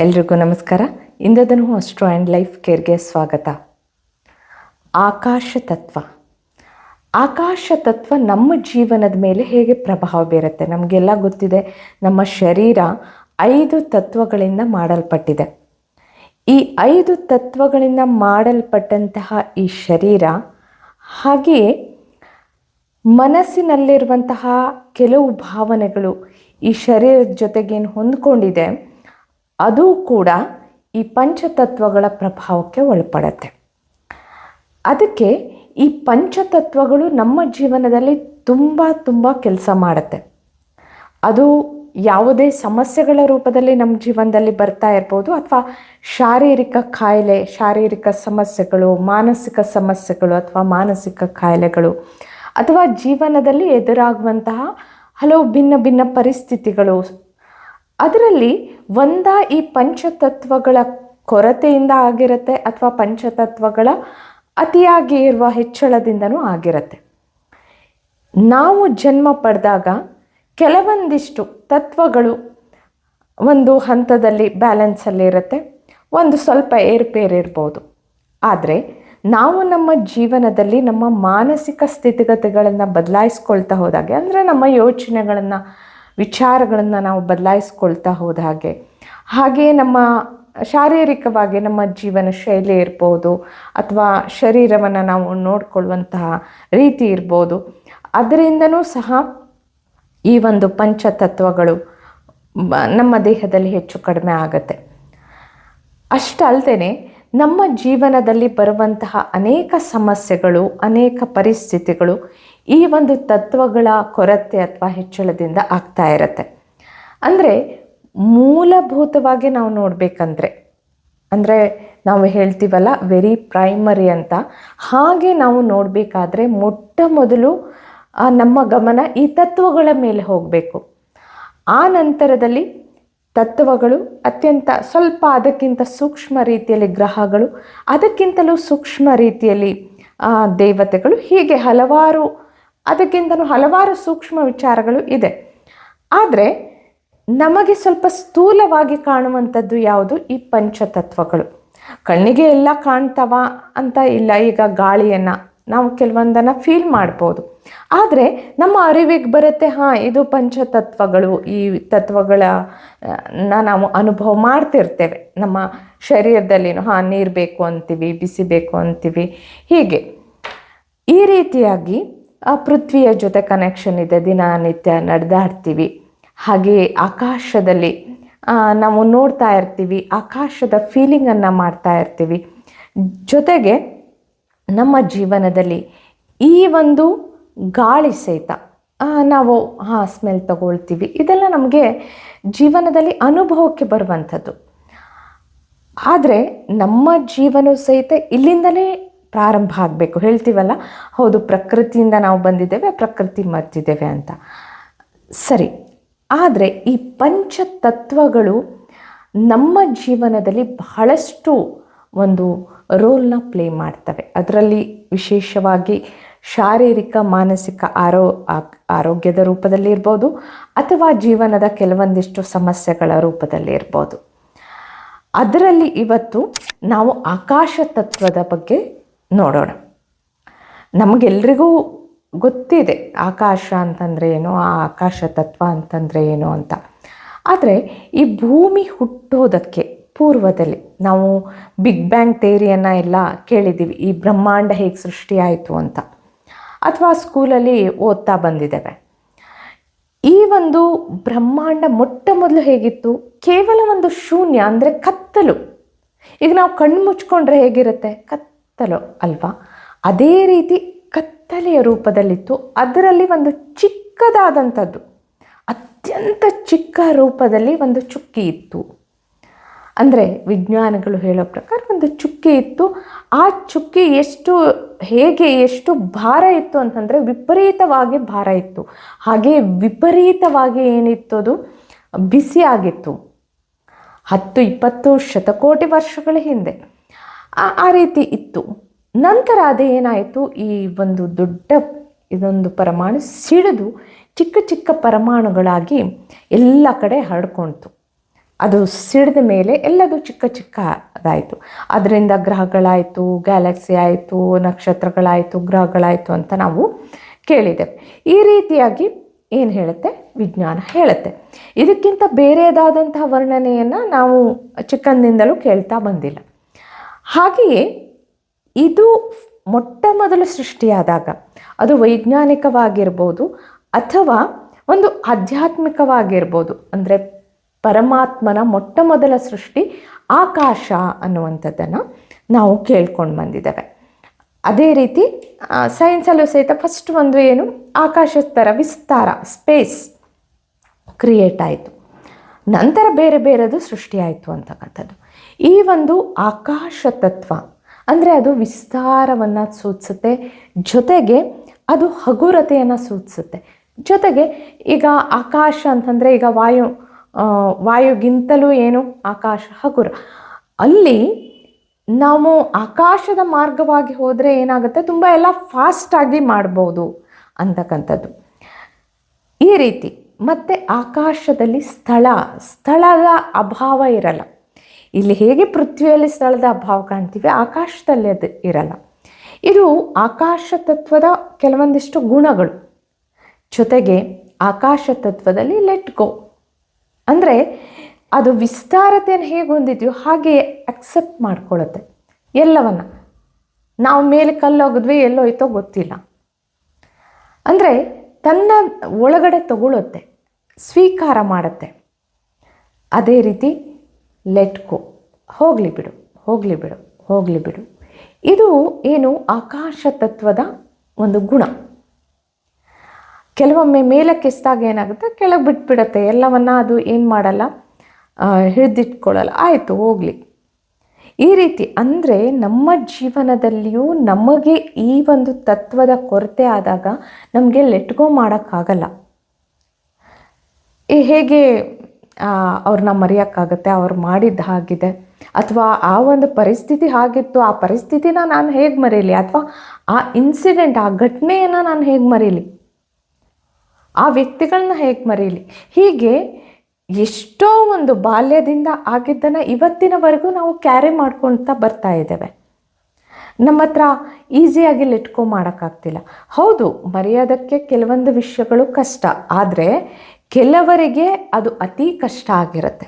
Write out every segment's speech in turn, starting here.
ಎಲ್ರಿಗೂ ನಮಸ್ಕಾರ. ಇಂದದನು ಅಸ್ಟ್ರೋ ಆ್ಯಂಡ್ ಲೈಫ್ ಕೇರ್ಗೆ ಸ್ವಾಗತ ಆಕಾಶ ತತ್ವ ಆಕಾಶ ತತ್ವ ನಮ್ಮ ಜೀವನದ ಮೇಲೆ ಹೇಗೆ ಪ್ರಭಾವ ಬೀರುತ್ತೆ? ನಮಗೆಲ್ಲ ಗೊತ್ತಿದೆ, ನಮ್ಮ ಶರೀರ ಐದು ತತ್ವಗಳಿಂದ ಮಾಡಲ್ಪಟ್ಟಿದೆ. ಈ ಐದು ತತ್ವಗಳಿಂದ ಮಾಡಲ್ಪಟ್ಟಂತಹ ಈ ಶರೀರ, ಹಾಗೆಯೇ ಮನಸ್ಸಿನಲ್ಲಿರುವಂತಹ ಕೆಲವು ಭಾವನೆಗಳು ಈ ಶರೀರದ ಜೊತೆಗೇನು ಹೊಂದ್ಕೊಂಡಿದೆ ಅದು ಕೂಡ ಈ ಪಂಚತತ್ವಗಳ ಪ್ರಭಾವಕ್ಕೆ ಒಳಪಡತ್ತೆ. ಅದಕ್ಕೆ ಈ ಪಂಚತತ್ವಗಳು ನಮ್ಮ ಜೀವನದಲ್ಲಿ ತುಂಬ ತುಂಬ ಕೆಲಸ ಮಾಡುತ್ತೆ. ಅದು ಯಾವುದೇ ಸಮಸ್ಯೆಗಳ ರೂಪದಲ್ಲಿ ನಮ್ಮ ಜೀವನದಲ್ಲಿ ಬರ್ತಾ ಇರ್ಬೋದು ಅಥವಾ ಶಾರೀರಿಕ ಕಾಯಿಲೆ ಶಾರೀರಿಕ ಸಮಸ್ಯೆಗಳು, ಮಾನಸಿಕ ಸಮಸ್ಯೆಗಳು ಅಥವಾ ಮಾನಸಿಕ ಕಾಯಿಲೆಗಳು ಅಥವಾ ಜೀವನದಲ್ಲಿ ಎದುರಾಗುವಂತಹ ಹಲವು ಭಿನ್ನ ಭಿನ್ನ ಪರಿಸ್ಥಿತಿಗಳು ಅದರಲ್ಲಿ ಒಂದ ಈ ಪಂಚತತ್ವಗಳ ಕೊರತೆಯಿಂದ ಆಗಿರುತ್ತೆ ಅಥವಾ ಪಂಚತತ್ವಗಳ ಅತಿಯಾಗಿ ಇರುವ ಹೆಚ್ಚಳದಿಂದನೂ ಆಗಿರುತ್ತೆ. ನಾವು ಜನ್ಮ ಪಡೆದಾಗ ಕೆಲವೊಂದಿಷ್ಟು ತತ್ವಗಳು ಒಂದು ಹಂತದಲ್ಲಿ ಬ್ಯಾಲೆನ್ಸಲ್ಲಿ ಇರುತ್ತೆ, ಒಂದು ಸ್ವಲ್ಪ ಏರ್ಪೇರಿರ್ಬೋದು ಆದರೆ ನಾವು ನಮ್ಮ ಜೀವನದಲ್ಲಿ ನಮ್ಮ ಮಾನಸಿಕ ಸ್ಥಿತಿಗತಿಗಳನ್ನು ಬದಲಾಯಿಸ್ಕೊಳ್ತಾ ಹೋದಾಗೆ, ಅಂದರೆ ನಮ್ಮ ಯೋಚನೆಗಳನ್ನು ವಿಚಾರಗಳನ್ನು ನಾವು ಬದಲಾಯಿಸ್ಕೊಳ್ತಾ ಹೋದ ಹಾಗೆ. ಹಾಗೆಯೇ ನಮ್ಮ ಶಾರೀರಿಕವಾಗಿ ನಮ್ಮ ಜೀವನ ಶೈಲಿ ಇರ್ಬೋದು ಅಥವಾ ಶರೀರವನ್ನು ನಾವು ನೋಡಿಕೊಳ್ಳುವಂತಹ ರೀತಿ ಇರ್ಬೋದು. ಅದರಿಂದನೂ ಸಹ ಈ ಒಂದು ಪಂಚತತ್ವಗಳು ನಮ್ಮ ದೇಹದಲ್ಲಿ ಹೆಚ್ಚು ಕಡಿಮೆ ಆಗುತ್ತೆ. ಅಷ್ಟಲ್ಲದೆ ನಮ್ಮ ಜೀವನದಲ್ಲಿ ಬರುವಂತಹ ಅನೇಕ ಸಮಸ್ಯೆಗಳು, ಅನೇಕ ಪರಿಸ್ಥಿತಿಗಳು ಈ ಒಂದು ತತ್ವಗಳ ಕೊರತೆ ಅಥವಾ ಹೆಚ್ಚಳದಿಂದ ಆಗ್ತಾ ಇರುತ್ತೆ. ಅಂದರೆ ಮೂಲಭೂತವಾಗಿ ನಾವು ನೋಡಬೇಕಂದ್ರೆ, ಅಂದರೆ ನಾವು ಹೇಳ್ತೀವಲ್ಲ ವೆರಿ ಪ್ರೈಮರಿ ಅಂತ. ಹಾಗೆ ನಾವು ನೋಡಬೇಕಾದ್ರೆ ಮೊಟ್ಟ ಮೊದಲು ನಮ್ಮ ಗಮನ ಈ ತತ್ವಗಳ ಮೇಲೆ ಹೋಗಬೇಕು. ಆ ನಂತರದಲ್ಲಿ ತತ್ವಗಳು ಅತ್ಯಂತ ಸ್ವಲ್ಪ ಅದಕ್ಕಿಂತ ಸೂಕ್ಷ್ಮ ರೀತಿಯಲ್ಲಿ ಗ್ರಹಗಳು, ಅದಕ್ಕಿಂತಲೂ ಸೂಕ್ಷ್ಮ ರೀತಿಯಲ್ಲಿ ದೇವತೆಗಳು, ಹೀಗೆ ಹಲವಾರು ಅದಕ್ಕಿಂತಲೂ ಹಲವಾರು ಸೂಕ್ಷ್ಮ ವಿಚಾರಗಳು ಇದೆ. ಆದರೆ ನಮಗೆ ಸ್ವಲ್ಪ ಸ್ಥೂಲವಾಗಿ ಕಾಣುವಂಥದ್ದು ಯಾವುದು? ಈ ಪಂಚತತ್ವಗಳು. ಕಣ್ಣಿಗೆ ಎಲ್ಲ ಕಾಣ್ತಾವ ಅಂತ ಇಲ್ಲ, ಈಗ ಗಾಳಿಯನ್ನು ನಾವು ಕೆಲವೊಂದನ್ನು ಫೀಲ್ ಮಾಡ್ಬೋದು. ಆದರೆ ನಮ್ಮ ಅರಿವಿಗೆ ಬರುತ್ತೆ, ಹಾಂ, ಇದು ಪಂಚತತ್ವಗಳು. ಈ ತತ್ವಗಳ ನಾವು ಅನುಭವ ಮಾಡ್ತಿರ್ತೇವೆ. ನಮ್ಮ ಶರೀರದಲ್ಲಿನೂ, ಹಾಂ, ನೀರು ಬೇಕು ಅಂತೀವಿ, ಬಿಸಿ ಬೇಕು ಅಂತೀವಿ. ಹೀಗೆ ಈ ರೀತಿಯಾಗಿ ಪೃಥ್ವಿಯ ಜೊತೆ ಕನೆಕ್ಷನ್ ಇದೆ. ದಿನನಿತ್ಯ ನಡೆದಾಡ್ತೀವಿ ಹಾಗೆ ಆಕಾಶದಲ್ಲಿ ನಾವು ನೋಡ್ತಾ ಇರ್ತೀವಿ. ಆಕಾಶದ ಫೀಲಿಂಗನ್ನು ಮಾಡ್ತಾ ಇರ್ತೀವಿ. ಜೊತೆಗೆ ನಮ್ಮ ಜೀವನದಲ್ಲಿ ಈ ಒಂದು ಗಾಳಿ ಸಹಿತ ನಾವು ಹಾಂ ಸ್ಮೆಲ್ ತಗೊಳ್ತೀವಿ. ಇದೆಲ್ಲ ನಮಗೆ ಜೀವನದಲ್ಲಿ ಅನುಭವಕ್ಕೆ ಬರುವಂಥದ್ದು. ಆದರೆ ನಮ್ಮ ಜೀವನ ಸಹಿತ ಇಲ್ಲಿಂದಲೇ ಪ್ರಾರಂಭ ಆಗಬೇಕು. ಹೇಳ್ತೀವಲ್ಲ? ಹೌದು, ಪ್ರಕೃತಿಯಿಂದ ನಾವು ಬಂದಿದ್ದೇವೆ, ಪ್ರಕೃತಿ ಮರ್ತಿದ್ದೇವೆ ಅಂತ. ಸರಿ. ಆದರೆ ಈ ಪಂಚತತ್ವಗಳು ನಮ್ಮ ಜೀವನದಲ್ಲಿ ಬಹಳಷ್ಟು ಒಂದು ರೋಲ್ನ ಪ್ಲೇ ಮಾಡ್ತವೆ. ಅದರಲ್ಲಿ ವಿಶೇಷವಾಗಿ ಶಾರೀರಿಕ, ಮಾನಸಿಕ ಆರೋ ಆರೋಗ್ಯದ ರೂಪದಲ್ಲಿ ಇರ್ಬೋದು, ಅಥವಾ ಜೀವನದ ಕೆಲವೊಂದಿಷ್ಟು ಸಮಸ್ಯೆಗಳ ರೂಪದಲ್ಲಿ ಇರ್ಬೋದು. ಅದರಲ್ಲಿ ಇವತ್ತು ನಾವು ಆಕಾಶ ತತ್ವದ ಬಗ್ಗೆ ನೋಡೋಣ. ನಮಗೆಲ್ರಿಗೂ ಗೊತ್ತಿದೆ ಆಕಾಶ ಅಂತಂದರೆ ಏನು, ಆ ಆಕಾಶ ತತ್ವ ಅಂತಂದರೆ ಏನು ಅಂತ. ಆದರೆ ಈ ಭೂಮಿ ಹುಟ್ಟೋದಕ್ಕೆ ಪೂರ್ವದಲ್ಲಿ ನಾವು ಬಿಗ್ ಬ್ಯಾಂಗ್ ಥೇರಿಯನ್ನು ಎಲ್ಲ ಕೇಳಿದ್ದೀವಿ, ಈ ಬ್ರಹ್ಮಾಂಡ ಹೇಗೆ ಸೃಷ್ಟಿಯಾಯಿತು ಅಂತ. ಅಥವಾ ಸ್ಕೂಲಲ್ಲಿ ಓದ್ತಾ ಬಂದಿದ್ದೇವೆ. ಈ ಒಂದು ಬ್ರಹ್ಮಾಂಡ ಮೊಟ್ಟ ಮೊದಲು ಹೇಗಿತ್ತು? ಕೇವಲ ಒಂದು ಶೂನ್ಯ ಅಂದರೆ ಕತ್ತಲು. ಈಗ ನಾವು ಕಣ್ಣು ಮುಚ್ಕೊಂಡ್ರೆ ಹೇಗಿರುತ್ತೆ? ಕತ್ತಲು ಅಲ್ವಾ? ಅದೇ ರೀತಿ ಕತ್ತಲೆಯ ರೂಪದಲ್ಲಿತ್ತು. ಅದರಲ್ಲಿ ಒಂದು ಚಿಕ್ಕದಾದಂಥದ್ದು. ಅತ್ಯಂತ ಚಿಕ್ಕ ರೂಪದಲ್ಲಿ ಒಂದು ಚುಕ್ಕಿ ಇತ್ತು. ಅಂದರೆ ವಿಜ್ಞಾನಿಗಳು ಹೇಳೋ ಪ್ರಕಾರ ಒಂದು ಚುಕ್ಕಿ ಇತ್ತು. ಆ ಚುಕ್ಕಿ ಎಷ್ಟು, ಹೇಗೆ ಎಷ್ಟು ಭಾರ ಇತ್ತು ಅಂತಂದರೆ ವಿಪರೀತವಾಗಿ ಭಾರ ಇತ್ತು. ಹಾಗೆ ವಿಪರೀತವಾಗಿ ಏನಿತ್ತು ಅದು? ಬಿಸಿಯಾಗಿತ್ತು. ಹತ್ತು, ಇಪ್ಪತ್ತು ಶತಕೋಟಿ ವರ್ಷಗಳ ಹಿಂದೆ. ಆ ರೀತಿ ಇತ್ತು. ನಂತರ ಅದೇನಾಯಿತು ಈ ಒಂದು ದೊಡ್ಡ ಇದೊಂದು ಪರಮಾಣು ಸಿಡಿದು ಚಿಕ್ಕ ಚಿಕ್ಕ ಪರಮಾಣುಗಳಾಗಿ ಎಲ್ಲ ಕಡೆ ಹರಡ್ಕೊಳ್ತು ಅದು ಸಿಡಿದ ಮೇಲೆ ಎಲ್ಲದು ಚಿಕ್ಕ ಚಿಕ್ಕದಾಯಿತು ಅದರಿಂದ ಗ್ರಹಗಳಾಯಿತು ಗ್ಯಾಲಕ್ಸಿ ಆಯಿತು, ನಕ್ಷತ್ರಗಳಾಯಿತು, ಗ್ರಹಗಳಾಯಿತು ಅಂತ ನಾವು ಕೇಳಿದ್ದೇವೆ ಈ ರೀತಿಯಾಗಿ ಏನು ಹೇಳುತ್ತೆ? ವಿಜ್ಞಾನ ಹೇಳುತ್ತೆ. ಇದಕ್ಕಿಂತ ಬೇರೆದಾದಂತಹ ವರ್ಣನೆಯನ್ನು ನಾವು ಚಿಕ್ಕಂದಿನಿಂದಲೂ ಕೇಳ್ತಾ ಬಂದಿಲ್ಲ. ಹಾಗೆಯೇ ಇದು ಮೊಟ್ಟ ಮೊದಲು ಸೃಷ್ಟಿಯಾದಾಗ ಅದು ವೈಜ್ಞಾನಿಕವಾಗಿರ್ಬೋದು ಅಥವಾ ಒಂದು ಆಧ್ಯಾತ್ಮಿಕವಾಗಿರ್ಬೋದು, ಅಂದರೆ ಪರಮಾತ್ಮನ ಮೊಟ್ಟ ಮೊದಲ ಸೃಷ್ಟಿ ಆಕಾಶ ಅನ್ನುವಂಥದ್ದನ್ನು ನಾವು ಕೇಳ್ಕೊಂಡು ಬಂದಿದ್ದೇವೆ. ಅದೇ ರೀತಿ ಸೈನ್ಸಲ್ಲೂ ಸಹಿತ ಫಸ್ಟ್ ಒಂದು ಏನು ಆಕಾಶದ ಥರ ವಿಸ್ತಾರ ಸ್ಪೇಸ್ ಕ್ರಿಯೇಟ್ ಆಯಿತು. ನಂತರ ಬೇರೆ ಬೇರೆದು ಸೃಷ್ಟಿಯಾಯಿತು ಅಂತಕ್ಕಂಥದ್ದು. ಈ ಒಂದು ಆಕಾಶ ತತ್ವ ಅಂದರೆ ಅದು ವಿಸ್ತಾರವನ್ನು ಸೂಚಿಸುತ್ತೆ. ಜೊತೆಗೆ ಅದು ಹಗುರತೆಯನ್ನು ಸೂಚಿಸುತ್ತೆ. ಜೊತೆಗೆ ಈಗ ಆಕಾಶ ಅಂತಂದರೆ ಈಗ ವಾಯು ವಾಯುಗಿಂತಲೂ ಏನು? ಆಕಾಶ ಹಗುರ. ಅಲ್ಲಿ ನಾವು ಆಕಾಶದ ಮಾರ್ಗವಾಗಿ ಹೋದರೆ ಏನಾಗುತ್ತೆ? ತುಂಬ ಎಲ್ಲ ಫಾಸ್ಟಾಗಿ ಮಾಡ್ಬೋದು ಅಂತಕ್ಕಂಥದ್ದು. ಈ ರೀತಿ. ಮತ್ತು ಆಕಾಶದಲ್ಲಿ ಸ್ಥಳ, ಸ್ಥಳದ ಅಭಾವ ಇರಲ್ಲ. ಇಲ್ಲಿ ಹೇಗೆ ಪೃಥ್ವಿಯಲ್ಲಿ ಸ್ಥಳದ ಅಭಾವ ಕಾಣ್ತೀವಿ? ಆಕಾಶದಲ್ಲಿ ಅದು ಇರಲ್ಲ. ಇದು ಆಕಾಶ ತತ್ವದ ಕೆಲವೊಂದಿಷ್ಟು ಗುಣಗಳು. ಜೊತೆಗೆ ಆಕಾಶ ತತ್ವದಲ್ಲಿ ಲೆಟ್ ಗೋ ಅಂದರೆ ಅದು ವಿಸ್ತಾರತೆಯನ್ನು ಹೇಗೆ ಹೊಂದಿದೆಯೋ ಹಾಗೆ ಅಕ್ಸೆಪ್ಟ್ ಮಾಡ್ಕೊಳ್ಳುತ್ತೆ. ಎಲ್ಲವನ್ನ. ನಾವು ಮೇಲೆ ಕಲ್ಲೋಗಿದ್ವಿ, ಎಲ್ಲೋಯ್ತೋ ಗೊತ್ತಿಲ್ಲ. ಅಂದರೆ ತನ್ನ ಒಳಗಡೆ ತಗೊಳ್ಳುತ್ತೆ ಸ್ವೀಕಾರ ಮಾಡುತ್ತೆ. ಅದೇ ರೀತಿ ಲೆಟ್ ಗೋ ಹೋಗಲಿ ಬಿಡು ಹೋಗಲಿ ಬಿಡು ಹೋಗಲಿ ಬಿಡು. ಇದು ಏನು ಆಕಾಶ ತತ್ವದ ಒಂದು ಗುಣ. ಕೆಲವೊಮ್ಮೆ ಮೇಲಕ್ಕೆ ಎಸ್ದಾಗ ಏನಾಗುತ್ತೆ? ಕೆಳಗೆ ಬಿಟ್ಬಿಡತ್ತೆ. ಎಲ್ಲವನ್ನ ಅದು ಏನು ಮಾಡಲ್ಲ? ಹಿಡಿದಿಟ್ಕೊಳ್ಳಲ್ಲ. ಆಯಿತು, ಹೋಗಲಿ. ಈ ರೀತಿ ಅಂದರೆ ನಮ್ಮ ಜೀವನದಲ್ಲಿಯೂ ನಮಗೆ ಈ ಒಂದು ತತ್ವದ ಕೊರತೆ ಆದಾಗ ನಮಗೆ ಲೆಟ್ಗೋ ಮಾಡೋಕ್ಕಾಗಲ್ಲ. ಹೇಗೆ ಅವ್ರನ್ನ ಮರೆಯೋಕ್ಕಾಗತ್ತೆ, ಅವ್ರು ಮಾಡಿದ್ದು ಹಾಗಿದೆ. ಅಥವಾ ಆ ಒಂದು ಪರಿಸ್ಥಿತಿ ಹಾಗಿತ್ತು, ಆ ಪರಿಸ್ಥಿತಿನ ನಾನು ಹೇಗೆ ಮರೀಲಿ? ಅಥವಾ ಆ ಇನ್ಸಿಡೆಂಟ್ ಆ ಘಟನೆಯನ್ನು ನಾನು ಹೇಗೆ ಮರೀಲಿ? ಆ ವ್ಯಕ್ತಿಗಳನ್ನ ಹೇಗೆ ಮರೀಲಿ? ಹೀಗೆ ಎಷ್ಟೋ ಒಂದು ಬಾಲ್ಯದಿಂದ ಆಗಿದ್ದನ್ನು ಇವತ್ತಿನವರೆಗೂ ನಾವು ಕ್ಯಾರಿ ಮಾಡ್ಕೊಳ್ತಾ ಬರ್ತಾ ಇದ್ದೇವೆ. ನಮ್ಮ ಹತ್ರ ಈಸಿಯಾಗಿ ಲೆಟ್ಕೊ ಮಾಡೋಕ್ಕಾಗ್ತಿಲ್ಲ. ಹೌದು, ಮರೆಯೋದಕ್ಕೆ ಕೆಲವೊಂದು ವಿಷಯಗಳು ಕಷ್ಟ. ಆದರೆ ಕೆಲವರಿಗೆ ಅದು ಅತಿ ಕಷ್ಟ ಆಗಿರುತ್ತೆ.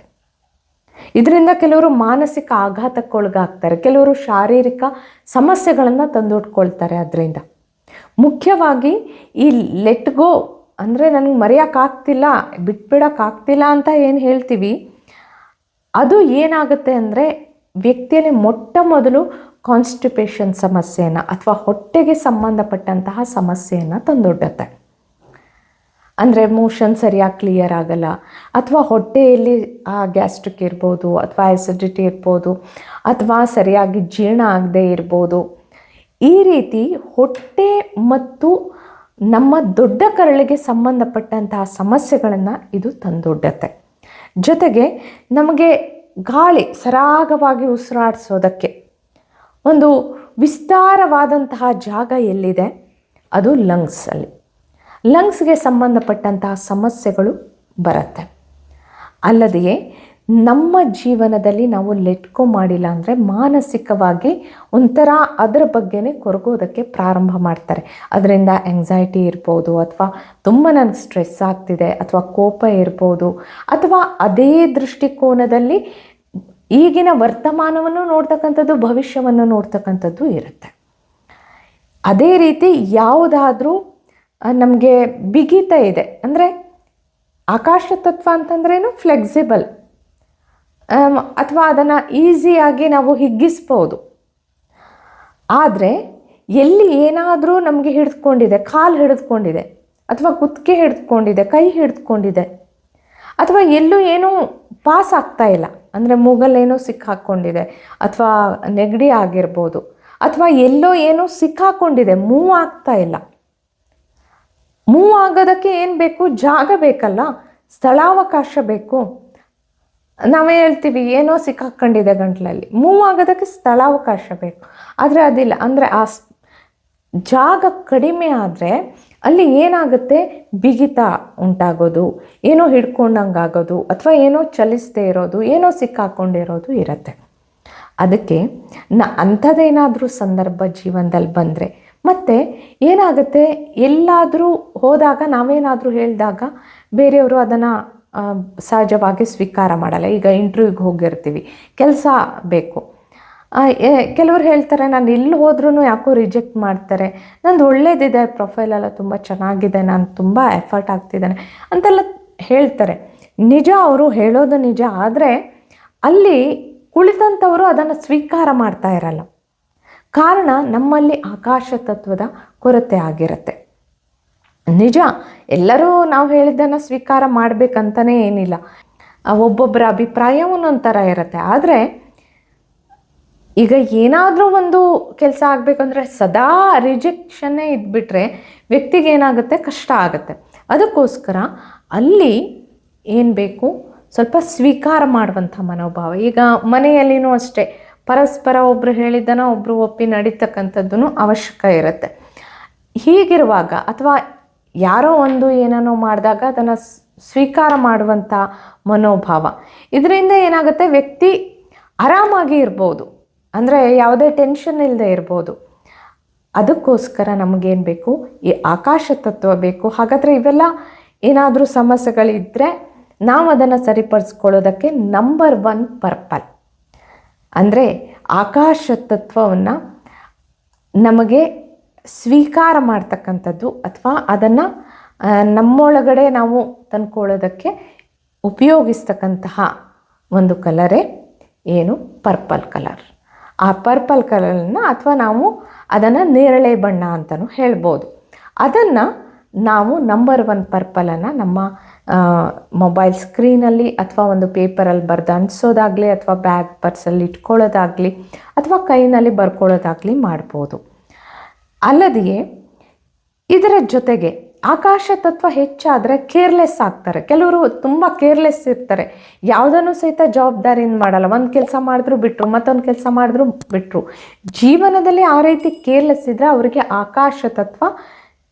ಇದರಿಂದ ಕೆಲವರು ಮಾನಸಿಕ ಆಘಾತಕ್ಕೊಳಗಾಗ್ತಾರೆ, ಕೆಲವರು ಶಾರೀರಿಕ ಸಮಸ್ಯೆಗಳನ್ನು ತಂದೊಡ್ಕೊಳ್ತಾರೆ ಅದರಿಂದ. ಮುಖ್ಯವಾಗಿ ಈ ಲೆಟ್ ಗೋ ಅಂದರೆ ನನಗೆ ಮರೆಯೋಕ್ಕಾಗ್ತಿಲ್ಲ, ಬಿಟ್ಬಿಡೋಕ್ಕಾಗ್ತಿಲ್ಲ ಅಂತ ಏನು ಹೇಳ್ತೀವಿ, ಅದು ಏನಾಗುತ್ತೆ ಅಂದರೆ ವ್ಯಕ್ತಿಯಲ್ಲಿ ಮೊಟ್ಟ ಮೊದಲು ಕಾನ್ಸ್ಟಿಪೇಷನ್ ಸಮಸ್ಯೆಯನ್ನು ಅಥವಾ ಹೊಟ್ಟೆಗೆ ಸಂಬಂಧಪಟ್ಟಂತಹ ಸಮಸ್ಯೆಯನ್ನು ತಂದೊಡ್ಡುತ್ತೆ. ಅಂದರೆ ಮೋಷನ್ ಸರಿಯಾಗಿ ಕ್ಲಿಯರ್ ಆಗಲ್ಲ. ಅಥವಾ ಹೊಟ್ಟೆಯಲ್ಲಿ ಗ್ಯಾಸ್ಟ್ರಿಕ್ ಇರ್ಬೋದು, ಅಥವಾ ಆ್ಯಸಿಡಿಟಿ ಇರ್ಬೋದು, ಅಥವಾ ಸರಿಯಾಗಿ ಜೀರ್ಣ ಆಗದೆ ಇರ್ಬೋದು. ಈ ರೀತಿ ಹೊಟ್ಟೆ ಮತ್ತು ನಮ್ಮ ದೊಡ್ಡ ಕರಳಿಗೆ ಸಂಬಂಧಪಟ್ಟಂತಹ ಸಮಸ್ಯೆಗಳನ್ನು ಇದು ತಂದೊಡ್ಡತ್ತೆ. ಜೊತೆಗೆ ನಮಗೆ ಗಾಳಿ ಸರಾಗವಾಗಿ ಉಸಿರಾಡಿಸೋದಕ್ಕೆ ಒಂದು ವಿಸ್ತಾರವಾದಂತಹ ಜಾಗ ಎಲ್ಲಿದೆ? ಅದು ಲಂಗ್ಸಲ್ಲಿ ಲಂಗ್ಸ್ಗೆ ಸಂಬಂಧಪಟ್ಟಂತಹ ಸಮಸ್ಯೆಗಳು ಬರುತ್ತೆ. ಅಲ್ಲದೆಯೇ ನಮ್ಮ ಜೀವನದಲ್ಲಿ ನಾವು ಲೆಟ್ಕೊ ಮಾಡಿಲ್ಲ ಅಂದರೆ ಮಾನಸಿಕವಾಗಿ ಒಂಥರ ಅದರ ಬಗ್ಗೆನೇ ಕೊರಗೋದಕ್ಕೆ ಪ್ರಾರಂಭ ಮಾಡ್ತಾರೆ. ಅದರಿಂದ ಎಂಗ್ಸೈಟಿ ಇರ್ಬೋದು ಅಥವಾ ತುಂಬ ನನಗೆ ಸ್ಟ್ರೆಸ್ ಆಗ್ತಿದೆ ಅಥವಾ ಕೋಪ ಇರ್ಬೋದು ಅಥವಾ ಅದೇ ದೃಷ್ಟಿಕೋನದಲ್ಲಿ ಈಗಿನ ವರ್ತಮಾನವನ್ನು ನೋಡ್ತಕ್ಕಂಥದ್ದು, ಭವಿಷ್ಯವನ್ನು ನೋಡ್ತಕ್ಕಂಥದ್ದು ಇರುತ್ತೆ. ಅದೇ ರೀತಿ ಯಾವುದಾದ್ರೂ ನಮಗೆ ಬಿಗಿತ ಇದೆ. ಅಂದರೆ ಆಕಾಶ ತತ್ವ ಅಂತಂದ್ರೇನು ಫ್ಲೆಕ್ಸಿಬಲ್ ಅಥವಾ ಅದನ್ನು ಈಸಿಯಾಗಿ ನಾವು ಹಿಗ್ಗಿಸ್ಬೋದು. ಆದರೆ ಎಲ್ಲಿ ಏನಾದರೂ ನಮಗೆ ಹಿಡಿದುಕೊಂಡಿದೆ, ಕಾಲು ಹಿಡಿದುಕೊಂಡಿದೆ, ಅಥವಾ ಕುತ್ತಿಗೆ ಹಿಡಿದುಕೊಂಡಿದೆ, ಕೈ ಹಿಡಿದುಕೊಂಡಿದೆ, ಅಥವಾ ಎಲ್ಲೂ ಏನೂ ಪಾಸ್ ಆಗ್ತಾ ಇಲ್ಲ. ಅಂದರೆ ಮೂಗಲ್ಲೇನೋ ಸಿಕ್ಕಾಕ್ಕೊಂಡಿದೆ ಅಥವಾ ನೆಗಡಿ ಆಗಿರ್ಬೋದು, ಅಥವಾ ಎಲ್ಲೋ ಏನೋ ಸಿಕ್ಕಾಕೊಂಡಿದೆ ಮೂವ್ ಆಗ್ತಾ ಇಲ್ಲ. ಮೂವ್ ಆಗೋದಕ್ಕೆ ಏನು ಬೇಕು? ಜಾಗ ಬೇಕಲ್ಲ? ಸ್ಥಳಾವಕಾಶ ಬೇಕು? ನಾವೇ ಹೇಳ್ತೀವಿ? ಏನೋ ಸಿಕ್ಕಾಕ್ಕೊಂಡಿದೆ ಗಂಟ್ಲಲ್ಲಿ. ಮೂವ್ ಆಗೋದಕ್ಕೆ ಸ್ಥಳಾವಕಾಶ ಬೇಕು. ಆದರೆ ಅದಿಲ್ಲ. ಅಂದರೆ ಆ ಜಾಗ ಕಡಿಮೆ ಆದರೆ ಅಲ್ಲಿ ಏನಾಗುತ್ತೆ? ಬಿಗಿತ ಉಂಟಾಗೋದು. ಏನೋ ಹಿಡ್ಕೊಂಡಂಗಾಗೋದು. ಅಥವಾ ಏನೋ ಚಲಿಸದೇ ಇರೋದು. ಏನೋ ಸಿಕ್ಕಾಕೊಂಡಿರೋದು ಇರುತ್ತೆ. ಅದಕ್ಕೆ ನ ಅಂಥದ್ದೇನಾದರೂ ಸಂದರ್ಭ ಜೀವನದಲ್ಲಿ ಬಂದರೆ ಮತ್ತು ಏನಾಗುತ್ತೆ? ಎಲ್ಲಾದರೂ ಹೋದಾಗ ನಾವೇನಾದರೂ ಹೇಳಿದಾಗ ಬೇರೆಯವರು ಅದನ್ನು ಸಹಜವಾಗಿ ಸ್ವೀಕಾರ ಮಾಡಲ್ಲ. ಈಗ ಇಂಟರ್ವ್ಯೂಗೆ ಹೋಗಿರ್ತೀವಿ. ಕೆಲಸ ಬೇಕು. ಕೆಲವರು ಹೇಳ್ತಾರೆ, ನಾನು ಎಲ್ಲಿ ಹೋದ್ರೂ ಯಾಕೋ ರಿಜೆಕ್ಟ್ ಮಾಡ್ತಾರೆ. ನಂದು ಒಳ್ಳೇದಿದೆ ಪ್ರೊಫೈಲ್ ಎಲ್ಲ ತುಂಬ ಚೆನ್ನಾಗಿದೆ, ನಾನು ತುಂಬ ಎಫರ್ಟ್ ಆಗ್ತಿದ್ದಾನೆ. ಅಂತೆಲ್ಲ ಹೇಳ್ತಾರೆ. ನಿಜ ಅವರು ಹೇಳೋದು ನಿಜ, ಆದರೆ ಅಲ್ಲಿ ಕುಳಿತಂಥವರು ಅದನ್ನು ಸ್ವೀಕಾರ ಮಾಡ್ತಾ ಇರಲ್ಲ. ಕಾರಣ ನಮ್ಮಲ್ಲಿ ಆಕಾಶ ತತ್ವದ ಕೊರತೆ ಆಗಿರುತ್ತೆ. ನಿಜ, ಎಲ್ಲರೂ ನಾವು ಹೇಳಿದ್ದನ್ನು ಸ್ವೀಕಾರ ಮಾಡಬೇಕಂತಲೇ ಏನಿಲ್ಲ. ಒಬ್ಬೊಬ್ಬರ ಅಭಿಪ್ರಾಯ ಒಂದೊಂದು ಥರ ಇರುತ್ತೆ. ಆದರೆ, ಈಗ ಏನಾದರೂ ಒಂದು ಕೆಲಸ ಆಗಬೇಕಂದ್ರೆ ಸದಾ ರಿಜೆಕ್ಷನ್ನೇ ಇದ್ಬಿಟ್ರೆ ವ್ಯಕ್ತಿಗೆ ಏನಾಗುತ್ತೆ? ಕಷ್ಟ ಆಗುತ್ತೆ. ಅದಕ್ಕೋಸ್ಕರ ಅಲ್ಲಿ ಏನು ಬೇಕು? ಸ್ವಲ್ಪ ಸ್ವೀಕಾರ ಮಾಡುವಂಥ ಮನೋಭಾವ. ಈಗ ಮನೆಯಲ್ಲಿನೂ ಅಷ್ಟೇ. ಪರಸ್ಪರ ಒಬ್ಬರು ಹೇಳಿದ್ದನ್ನು ಒಬ್ಬರು ಒಪ್ಪಿ ನಡೀತಕ್ಕಂಥದ್ದು ಅವಶ್ಯಕ ಇರುತ್ತೆ. ಹೀಗಿರುವಾಗ ಅಥವಾ ಯಾರೋ ಒಂದು ಏನನ್ನೋ ಮಾಡಿದಾಗ ಅದನ್ನು ಸ್ವೀಕಾರ ಮಾಡುವಂಥ ಮನೋಭಾವ. ಇದರಿಂದ ಏನಾಗುತ್ತೆ? ವ್ಯಕ್ತಿ ಆರಾಮಾಗಿ ಇರ್ಬೋದು. ಅಂದರೆ ಯಾವುದೇ ಟೆನ್ಷನ್ ಇಲ್ಲದೆ ಇರ್ಬೋದು. ಅದಕ್ಕೋಸ್ಕರ ನಮಗೇನು ಬೇಕು? ಈ ಆಕಾಶ ತತ್ವ ಬೇಕು. ಹಾಗಾದರೆ ಇವೆಲ್ಲ ಏನಾದರೂ ಸಮಸ್ಯೆಗಳಿದ್ದರೆ ನಾವು ಅದನ್ನು ಸರಿಪಡಿಸ್ಕೊಳ್ಳೋದಕ್ಕೆ ನಂಬರ್ ಒನ್ ಪರ್ಪಲ್ ಅಂದರೆ ಆಕಾಶ ತತ್ವವನ್ನು ನಮಗೆ ಸ್ವೀಕಾರ ಮಾಡ್ತಕ್ಕಂಥದ್ದು ಅಥವಾ ಅದನ್ನು ನಮ್ಮೊಳಗಡೆ ನಾವು ತಂದ್ಕೊಳ್ಳೋದಕ್ಕೆ ಉಪಯೋಗಿಸ್ತಕ್ಕಂತಹ ಒಂದು ಕಲರೇ ಏನು? Purple colour. ಆ ಪರ್ಪಲ್ ಕಲರನ್ನು ಅಥವಾ ನಾವು ಅದನ್ನು ನೇರಳೆ ಬಣ್ಣ ಅಂತಲೂ ಹೇಳ್ಬೋದು. ಅದನ್ನು ನಾವು ನಂಬರ್ ಒನ್ ಪರ್ಪಲನ್ನು ನಮ್ಮ ಮೊಬೈಲ್ ಸ್ಕ್ರೀನಲ್ಲಿ ಅಥವಾ ಒಂದು ಪೇಪರಲ್ಲಿ ಬರೆದು ಅನಿಸೋದಾಗಲಿ ಅಥವಾ ಬ್ಯಾಗ್ ಪರ್ಸಲ್ಲಿ ಇಟ್ಕೊಳ್ಳೋದಾಗಲಿ ಅಥವಾ ಕೈನಲ್ಲಿ ಬರ್ಕೊಳ್ಳೋದಾಗಲಿ ಮಾಡ್ಬೋದು. ಅಲ್ಲದೆಯೇ ಇದರ ಜೊತೆಗೆ ಆಕಾಶ ತತ್ವ ಹೆಚ್ಚಾದರೆ ಕೇರ್ಲೆಸ್ ಆಗ್ತಾರೆ. ಕೆಲವರು ತುಂಬ ಕೇರ್ಲೆಸ್ ಇರ್ತಾರೆ. ಯಾವುದನ್ನು ಸಹಿತ ಜವಾಬ್ದಾರಿಯಿಂದ ಮಾಡಲ್ಲ. ಒಂದು ಕೆಲಸ ಮಾಡಿದ್ರು ಬಿಟ್ಟರು ಮತ್ತೊಂದು ಕೆಲಸ ಮಾಡಿದ್ರು ಬಿಟ್ಟರು ಜೀವನದಲ್ಲಿ ಆ ರೀತಿ ಕೇರ್ಲೆಸ್ ಇದ್ದರೆ ಅವರಿಗೆ ಆಕಾಶ ತತ್ವ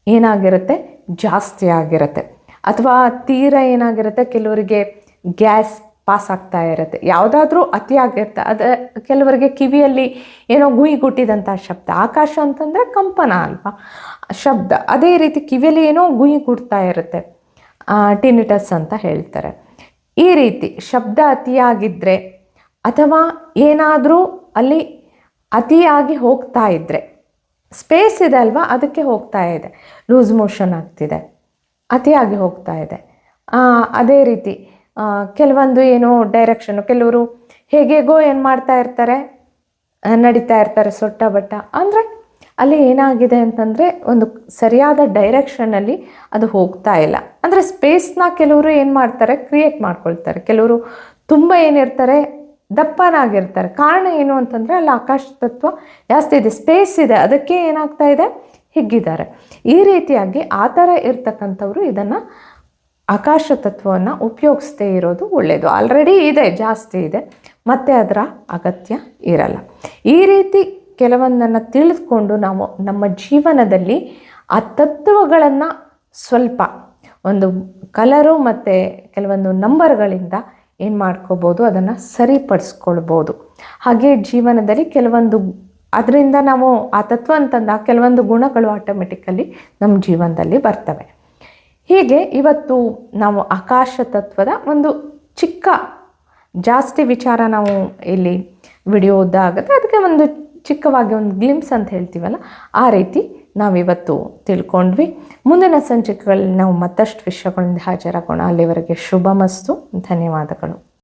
ಏನಾಗಿರುತ್ತೆ? ಜಾಸ್ತಿ ಆಗಿರುತ್ತೆ. ಅಥವಾ ತೀರ ಏನಾಗಿರುತ್ತೆ? ಕೆಲವರಿಗೆ ಗ್ಯಾಸ್ ಪಾಸ್ ಆಗ್ತಾ ಇರುತ್ತೆ. ಯಾವುದಾದ್ರೂ ಅತಿಯಾಗಿರುತ್ತೆ ಅದು ಕೆಲವರಿಗೆ ಕಿವಿಯಲ್ಲಿ ಏನೋ ಗುಯಿ ಗುಟ್ಟಿದಂಥ ಶಬ್ದ. ಆಕಾಶ ಅಂತಂದರೆ ಕಂಪನ ಅಲ್ವಾ? ಶಬ್ದ. ಅದೇ ರೀತಿ ಕಿವಿಯಲ್ಲಿ ಏನೋ ಗುಯಿ ಗುಡ್ತಾ ಇರುತ್ತೆ. ಟಿನಿಟಸ್ ಅಂತ ಹೇಳ್ತಾರೆ. ಈ ರೀತಿ ಶಬ್ದ ಅತಿಯಾಗಿದ್ದರೆ ಅಥವಾ ಏನಾದರೂ ಅಲ್ಲಿ ಅತಿಯಾಗಿ ಹೋಗ್ತಾ ಇದ್ದರೆ ಸ್ಪೇಸ್ ಇದೆ ಅಲ್ವಾ? ಅದಕ್ಕೆ ಹೋಗ್ತಾ ಇದೆ. ಲೂಸ್ ಮೋಷನ್ ಆಗ್ತಿದೆ. ಅತಿಯಾಗಿ ಹೋಗ್ತಾ ಇದೆ. ಅದೇ ರೀತಿ ಕೆಲವೊಂದು ಏನೋ ಡೈರೆಕ್ಷನ್ ಕೆಲವರು ಹೇಗೆಗೋ ಏನು ಮಾಡ್ತಾ ಇರ್ತಾರೆ ನಡೀತಾ ಇರ್ತಾರೆ ಸೊಟ್ಟ ಬಟ್ಟ. ಅಂದರೆ ಅಲ್ಲಿ ಏನಾಗಿದೆ ಅಂತಂದರೆ ಒಂದು ಸರಿಯಾದ ಡೈರೆಕ್ಷನಲ್ಲಿ ಅದು ಹೋಗ್ತಾ ಇಲ್ಲ. ಅಂದರೆ ಸ್ಪೇಸ್ನ ಕೆಲವರು ಏನು ಮಾಡ್ತಾರೆ ಕ್ರಿಯೇಟ್ ಮಾಡ್ಕೊಳ್ತಾರೆ. ಕೆಲವರು ತುಂಬ ಏನಿರ್ತಾರೆ ದಪ್ಪನಾಗಿರ್ತಾರೆ. ಕಾರಣ ಏನು ಅಂತಂದರೆ ಅಲ್ಲಿ ಆಕಾಶ ತತ್ವ ಜಾಸ್ತಿ ಇದೆ ಸ್ಪೇಸ್ ಇದೆ. ಅದಕ್ಕೆ ಏನಾಗ್ತಾ ಇದೆ? ಹಿಗ್ಗಿದ್ದಾರೆ. ಈ ರೀತಿಯಾಗಿ ಆ ಥರ ಇರ್ತಕ್ಕಂಥವ್ರು ಇದನ್ನು ಆಕಾಶ ತತ್ವವನ್ನು ಉಪಯೋಗಿಸ್ದೇ ಇರೋದು ಒಳ್ಳೆಯದು ಆಲ್ರೆಡಿ ಇದೆ, ಜಾಸ್ತಿ ಇದೆ. ಮತ್ತೆ ಅದರ ಅಗತ್ಯ ಇರಲ್ಲ. ಈ ರೀತಿ ಕೆಲವೊಂದನ್ನು ತಿಳಿದುಕೊಂಡು ನಾವು ನಮ್ಮ ಜೀವನದಲ್ಲಿ ಆ ತತ್ವಗಳನ್ನು ಸ್ವಲ್ಪ ಒಂದು ಕಲರು ಮತ್ತು ಕೆಲವೊಂದು ನಂಬರ್ಗಳಿಂದ ಏನು ಮಾಡ್ಕೋಬೋದು? ಅದನ್ನು ಸರಿಪಡಿಸ್ಕೊಳ್ಬೋದು. ಹಾಗೆ ಜೀವನದಲ್ಲಿ ಕೆಲವೊಂದು ಅದರಿಂದ ನಾವು ಆ ತತ್ವ ಅಂತಂದ ಕೆಲವೊಂದು ಗುಣಗಳು ಆಟೋಮೆಟಿಕಲಿ ನಮ್ಮ ಜೀವನದಲ್ಲಿ ಬರ್ತವೆ. ಹೀಗೆ ಇವತ್ತು ನಾವು ಆಕಾಶ ತತ್ವದ ಒಂದು ಚಿಕ್ಕ ಜಾಸ್ತಿ ವಿಚಾರ ನಾವು ಇಲ್ಲಿ ವಿಡಿಯೋದಾಗುತ್ತೆ ಅದಕ್ಕೆ ಒಂದು ಚಿಕ್ಕವಾಗಿ ಒಂದು ಗ್ಲಿಮ್ಸ್ ಅಂತ ಹೇಳ್ತೀವಲ್ಲ, ಆ ರೀತಿ ನಾವಿವತ್ತು ತಿಳ್ಕೊಂಡ್ವಿ. ಮುಂದಿನ ಸಂಚಿಕೆಗಳಲ್ಲಿ ನಾವು ಮತ್ತಷ್ಟು ವಿಷಯಗಳಿಂದ ಹಾಜರಾಗೋಣ. ಅಲ್ಲಿವರೆಗೆ ಶುಭ ಮಸ್ತು ಧನ್ಯವಾದಗಳು.